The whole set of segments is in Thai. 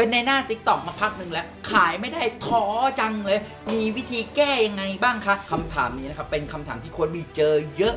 เป็นในหน้าติ๊กต็อกมาพักหนึ่งแล้ว ขายไม่ได้ท้อจังเลย มีวิธีแก้ยังไงบ้างคะคำถามนี้นะครับเป็นคำถามที่คนมีเจอเยอะ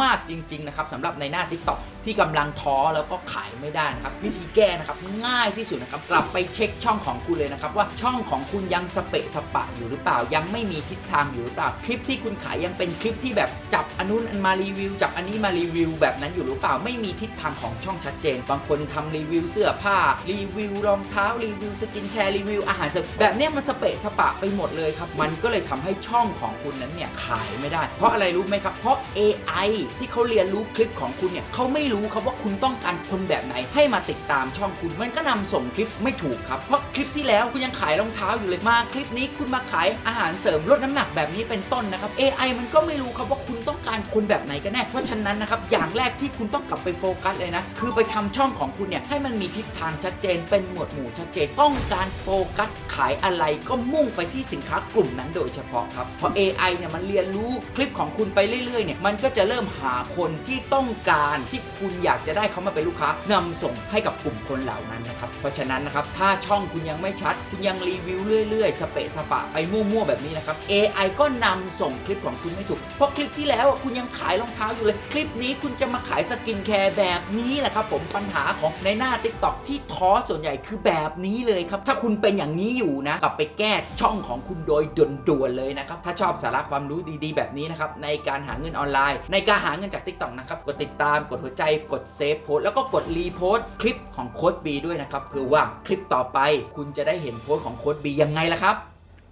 มากๆจริง ๆ นะครับสำหรับในหน้าติ๊กต็อกที่กำลังท้อแล้วก็ขายไม่ได้นะครับ วิธีแก้นะครับง่ายที่สุดนะครับกลับไปเช็คช่องของคุณเลยนะครับว่าช่องของคุณยังสเปะสปะอยู่หรือเปล่า ยังไม่มีทิศทางอยู่หรือเปล่าคลิปที่คุณขายยังเป็นคลิปที่แบบจับอันนู้นอันมารีวิวจับอันนี้มารีวิว แบบนั้นอยู่หรือเปล่าไม่มีทิศทางของช่องชัดเจน บางคนทำรีวิวเสื้อผ้ารีวิวรองเท้ารีวิวสกินแคร์รีวิวอาหารเสริมแบบเนี้ยมันสเปะสปะไปหมดเลยครับมันก็เลยทำให้ช่องของคุณนั้นเนี่ยขายไม่ได้ เพราะอะไรรู้ไหมครับเพราะ AI ที่เขาเรียนรู้คลิปของคุณเนี่ยเขาไม่รู้ครับว่าคุณต้องการคนแบบไหนให้มาติดตามช่องคุณมันก็นำส่งคลิปไม่ถูกครับเพราะคลิปที่แล้วคุณยังขายรองเท้าอยู่เลยมาคลิปนี้คุณมาขายอาหารเสริมลดน้ำหนักแบบนี้เป็นต้นนะครับ AI มันก็ไม่รู้ครับว่าคุณต้องการคนแบบไหนกันแน่เพราะฉะนั้นนะครับอย่างแรกที่คุณต้องกลับไปโฟกัสเลยนะคือไปทำช่องของคุณเนี่ยให้มันมีทิศทางชัดเจนเป็นหมวดหมู่ชัดเจนต้องการโฟกัสขายอะไรก็มุ่งไปที่สินค้ากลุ่มนั้นโดยเฉพาะครับเพราะ AI เนี่ยมันเรียนรู้คลิปของคุณไปเรื่อยๆเนี่ยมันก็จะเริ่มหาคนที่ต้องการที่คุณอยากจะได้เขามาเป็นลูกค้านำส่งให้กับกลุ่มคนเหล่านั้นนะครับ เพราะฉะนั้นนะครับ ถ้าช่องคุณยังไม่ชัด คุณยังรีวิวเรื่อยๆ สเปะสปะไปมั่วๆ แบบนี้นะครับ AI ก็นำส่งคลิปของคุณไม่ถูก เพราะคลิปที่แล้วคุณยังขายรองเท้าอยู่เลย คลิปนี้คุณจะมาขายสกินแคร์แบบนี้แหละครับผมปัญหาของในหน้า Tik t o อกที่ท้อส่วนใหญ่คือแบบนี้เลยครับ ถ้าคุณเป็นอย่างนี้อยู่นะกลับไปแก้ช่องของคุณโดยด่วนๆเลยนะครับ ถ้าชอบสาระความรู้ดีๆ แบบนี้นะครับในการหาเงินออนไลน์ ในการหาเงินจาก Tik t o อกนะครับกดติดตามกดหัวใจกดเซฟโพสแล้วก็กดรีโพสคลิปของโค้ดบีด้วยนะครับเพื่อว่าคลิปต่อไปคุณจะได้เห็นโพสของโค้ดบียังไงล่ะครับ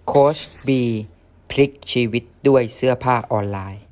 โค้ชบีพลิกชีวิตด้วยเสื้อผ้าออนไลน์